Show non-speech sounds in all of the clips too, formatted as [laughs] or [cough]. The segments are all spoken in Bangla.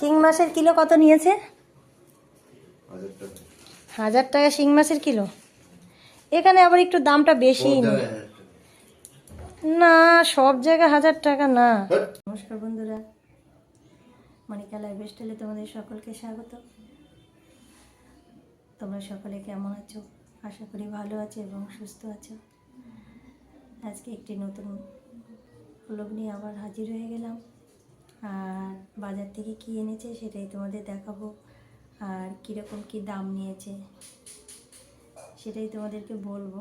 শিং মাছের কিলো কত নিয়েছে? হাজার টাকা হাজার শিং মাছের কিলো? এখানে আবার একটু দামটা বেশি। না সব জায়গায় হাজার টাকা না। নমস্কার বন্ধুরা। মনিকা লাইফ স্টাইলে তোমাদের সকলকে স্বাগত। তোমরা সকলে কেমন আছো? আশা করি ভালো আছো এবং সুস্থ আছো। আজকে একটি নতুন ব্লগ নিয়ে আবার হাজির হয়ে গেলাম। আর বাজার থেকে কী এনেছে সেটাই তোমাদের দেখাবো। আর কীরকম কী দাম নিয়েছে সেটাই তোমাদেরকে বলব।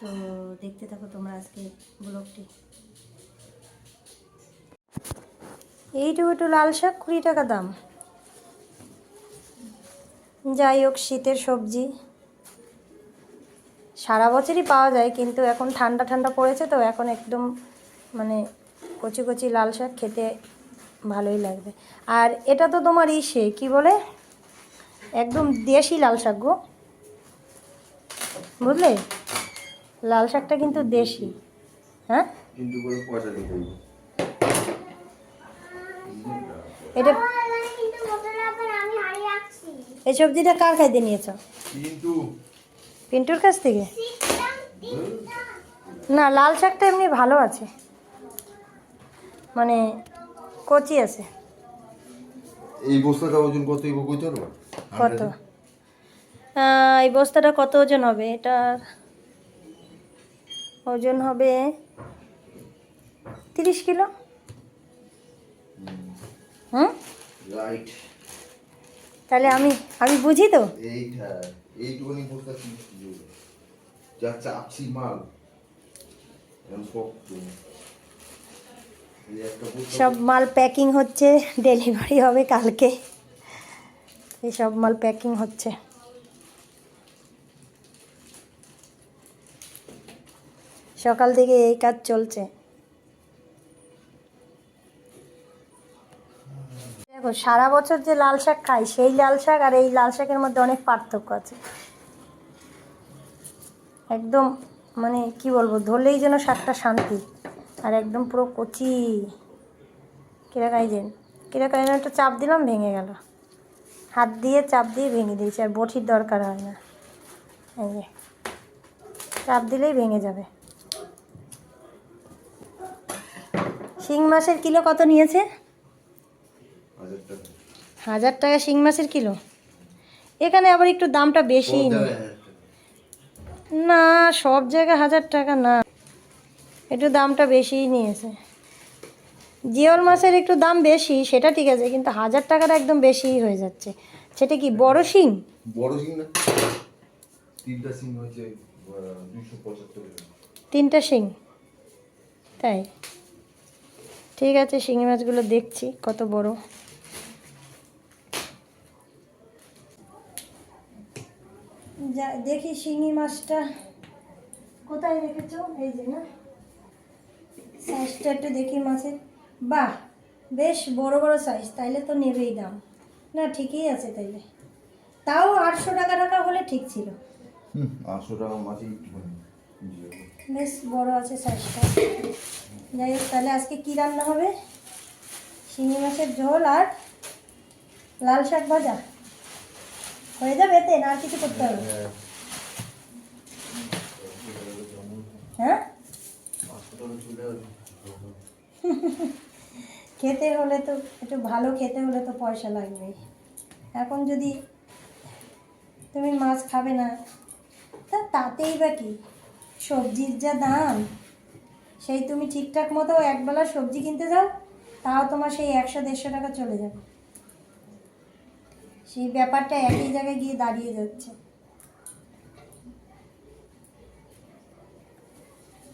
তো দেখতে থাকো তোমরা আজকে ব্লগটি। এইটুকু একটু লাল শাক, কুড়ি টাকা দাম। যাই হোক, শীতের সবজি। সারা বছরই পাওয়া যায়, কিন্তু এখন ঠান্ডা ঠান্ডা পড়েছে তো, এখন একদম মানে কচি কচি লাল শাক খেতে ভালোই লাগবে। আর এটা তো তোমার ইসে কি বলে? একদম দেশি লাল শাক গো। বুঝলে? লাল শাকটা কিন্তু দেশি। হ্যাঁ? এটা এই সবজিটা কার খাইতে নিয়েছ? পিন্টুর কাছ থেকে? না লাল শাকটা এমনি ভালো আছে। মানে কচি আছে। এই বস্তাটা ওজন কত হইব কইতে পারবা? কত? এই বস্তাটা কত ওজন হবে? এটার ওজন হবে তিরিশ কিলো। হুম। রাইট। তাহলে আমি আমি বুঝি তো? এইটা এইটুকুনি বস্তা কি যা চাপছি মাল। এরকম শক্ত এই একটা বস্তা সব মাল প্যাকিং হচ্ছে ডেলিভারি হবে কালকে। সব মাল প্যাকিং হচ্ছে। সকাল থেকে এই কাজ চলছে। দেখো, সারা বছর যে লাল শাক খাই, সেই লাল শাক আর এই লাল শাকের মধ্যে অনেক পার্থক্য আছে। একদম মানে কি বলব, ধরলেই যেন শাকটা শান্তি। আর একদম পুরো কচি। কিরকাই যেন কিরকাই যেন একটা চাপ দিলাম ভেঙে গেল। হাত দিয়ে চাপ দিয়ে ভেঙে দিয়েছি আর বটির দরকার হয় না। এই যে চাপ দিলেই ভেঙে যাবে। শিং মাছের কিলো কত নিয়েছে? হাজার টাকা শিং মাছের কিলো? এখানে আবার একটু দামটা বেশি। না সব জায়গায় হাজার টাকা না। একটু দামটা বেশিই নিয়েছে। জিওল মাছের একটু দাম বেশি সেটা ঠিক আছে কিন্তু হাজার টাকাটা একদম বেশিই হয়ে যাচ্ছে। সেটা কি বড় শিং? বড় সিং না তিনটা সিং হচ্ছে তিনটা শিং? তাই? ঠিক আছে শিঙি মাছগুলো দেখছি কত বড়। যা দেখি শিঙি মাছটা কোথায় রেখেছো এই যে না। সাইজটা একটু দেখি মাছের বাহ বেশ বড় বড় সাইজ তাইলে তো নেবেই দাম। না ঠিকই আছে তাইলে। তাও আটশো টাকা টাকা হলে ঠিক ছিল। আটশো টাকা মাছই বেশ বড় আছে সাইজটা যাই হোক তাহলে আজকে কী রান্না হবে? শিঙি মাছের ঝোল আর লাল শাক ভাজা। হয়ে যাবে এতে? না আর কিছু করতে হবে? হ্যাঁ? [laughs] খেতে হলে তো, একটু ভালো খেতে হলে তো পয়সা লাগবেই এখন যদি তুমি মাছ খাবে না, তা তাতেই বা কি? সবজির যা দাম, সেই তুমি ঠিকঠাক মতো একবেলা সবজি কিনতে যাও, তাও তোমার সেই একশো, দেড়শো টাকা চলে যাবে। সেই ব্যাপারটা একই জায়গায় গিয়ে দাঁড়িয়ে যাচ্ছে।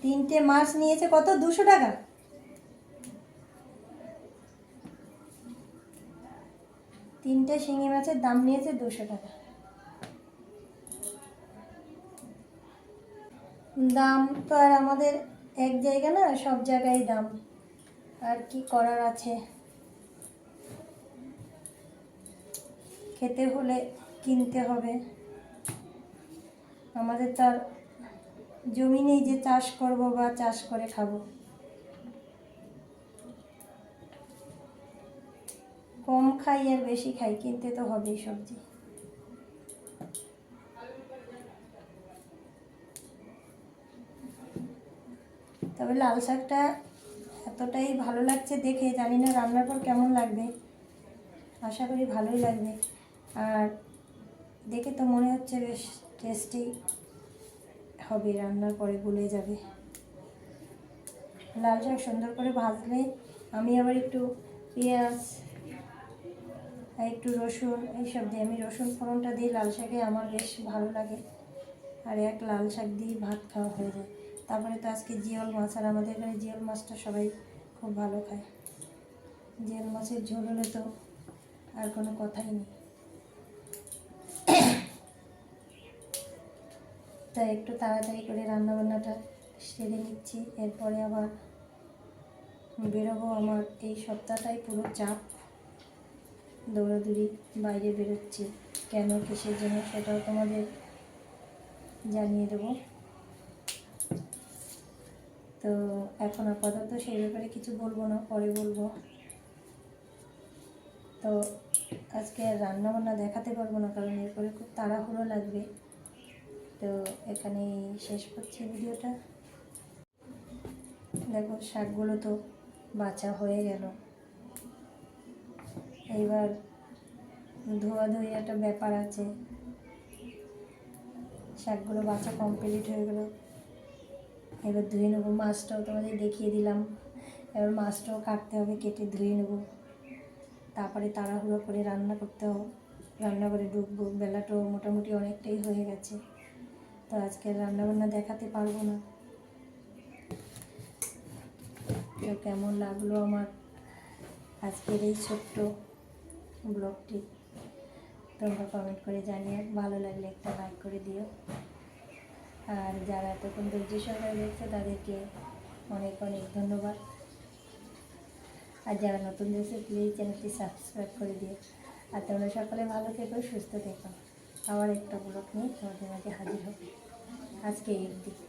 তিনটে মাছ নিয়েছে কত? দুশো টাকা। তিনটে শিঙি মাছের দাম নিয়েছে দুশো টাকা। দাম তো আর আমাদের এক জায়গা না, সব জায়গায় দাম। আর কি করার আছে? খেতে হলে কিনতে হবে। আমাদের তো আর জমি নেই যে চাষ করব বা চাষ করে খাব। কম খাই আর বেশি খাই, কিনতে তো হবেই সবজি। তবে লাল শাকটা এতটাই ভালো লাগছে দেখে, জানি না রান্নার পর কেমন লাগবে। আশা করি ভালোই লাগবে। আর দেখে তো মনে হচ্ছে বেশ টেস্টি। হবে, রান্নার পরে গলে যাবে। লাল শাক সুন্দর করে ভাজলে আমি আবার একটু পেঁয়াজ একটু রসুন, এইসব দিই আমি রসুন ফোড়নটা দিই লাল শাকে আমার বেশ ভালো লাগে। আর এক লাল শাক দিয়ে ভাত খাওয়া হয়ে যায়। তারপরে তো আজকে জিওল মাছ, আর আমাদের এখানে জিওল মাছটা সবাই খুব ভালো খায়। জিওল মাছের ঝোল হলে তো আর কোনো কথাই নেই। তাই একটু তাড়াতাড়ি করে রান্নাবান্নাটা সেরে নিচ্ছি। এরপরে আবার বেরোবো আমার। এই সপ্তাহটাই পুরো চাপ। দৌড়াদৌড়ি বাইরে বেরোচ্ছি। কেন, কিসের জন্য, সেটাও তোমাদের জানিয়ে দেবো। তো এখন আপাতত সেই ব্যাপারে কিছু বলব না, পরে বলব। তো আজকে আর রান্না দেখাতে পারব না, কারণ এরপরে খুব তাড়াহুড়ো লাগবে। তো এখানেই শেষ করছি ভিডিওটা। দেখো, শাকগুলো তো বাছা হয়ে গেল। এইবার ধোয়াধুয়ি একটা ব্যাপার আছে। শাকগুলো বাছা কমপ্লিট হয়ে গেল। এবার ধুয়ে নেব মাছটাও, তোমাদের দেখিয়ে দিলাম। এবার মাছটাও কাটতে হবে, কেটে ধুয়ে নেব। তারপরে তাড়াহুড়ো করে রান্না করতে হবে। রান্না করে ঢুকবো, বেলাটাও মোটামুটি অনেকটাই হয়ে গেছে। তো আজকে রান্নাবান্না দেখাতে পারব না। তো কেমন লাগল আমার আজকের এই ছোট্ট ব্লগটি? তোমরা কমেন্ট করে জানিও। ভালো লাগলে একটা লাইক করে দিও। আর যারা এতক্ষণ ধৈর্য সহকারে দেখছে, তাদেরকে অনেক অনেক ধন্যবাদ। আর যারা নতুন দেখছে প্লিজ চ্যানেলটি সাবস্ক্রাইব করে দিও। আর তোমরা সকলে ভালো থেকো, সুস্থ থেকো। আবার একটা ব্লগ নিয়ে তোমাদের মাঝে হাজির হবে। আজকে এই অবধি।